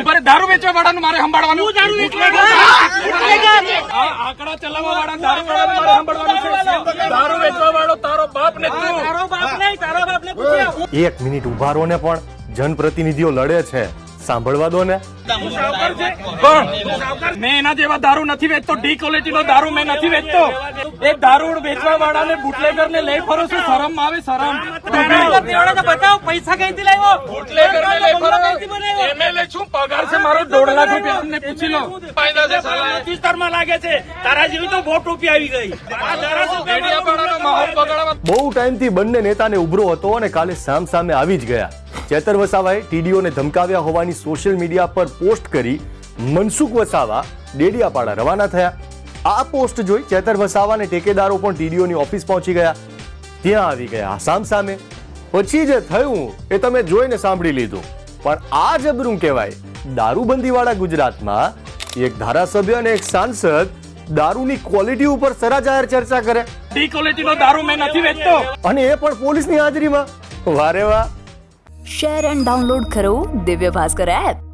ઉપર દારૂ વેચવા વાળાનું મારે સંભાળવાનું. આંકડા ચલાવવા વાળા દારૂ વાળાનું મારે સંભાળવાનું છે. દારૂ વેચવા વાળો તારો બાપ ને એક મિનિટ ઊભા રહો ને પણ જનપ્રતિનિધિઓ લડે છે. સાંભળવા દો ને. પણ મેં એના જેવા દારૂ નથી વેચતો ડી ક્વોલિટી નો દારૂ મેં નથી વેચતો. એ દારૂ વેચવા વાળાને બુટલેગર ને લઈ ફરો છો શરમ આવે શરમ. બતાવો પૈસા કઈથી લાવ્યો? બુટલેગર છું પગાર છે? મારો દોઢ લાખ રૂપિયા અમને પૂછી લો. વિસ્તારમાં લાગે છે. તારા જેવી તો વોટ રૂપિયા આવી ગઈ. આ ધારાસભ્ય ડેડિયાપાડાનો બહુ ટાઈમથી બંને નેતાને ઉભરો હતો અને કાલે સામ સામે આવી જ ગયા. ચેતર વસાવાએ ટીડીઓને ધમકાવ્યા હોવાની સોશિયલ મીડિયા પર પોસ્ટ કરી મનસુખ વસાવા ડેડિયાપાડા રવાના થયા. આ પોસ્ટ જોઈ ચેતર વસાવા અને ટેકેદારો પણ ટીડીઓની ઓફિસ પહોંચી ગયા. ત્યાં આવી ગયા સામ સામે. પછી જે થયું એ તમે જોઈને સાંભળી લીધું. પણ આ જબરું કહેવાય. દારૂબંધીવાળા ગુજરાતમાં એક ધારાસભ્ય અને એક સાંસદ દારૂની ક્વોલિટી ઉપર સરાજાહેર ચર્ચા કરે. ડી ક્વોલિટીનો દારૂ મેં નથી વેચતો. અને એ પણ પોલીસની હાજરીમાં. વારે વાહ. શેર એન્ડ ડાઉનલોડ કરો દિવ્ય ભાસ્કર એપ.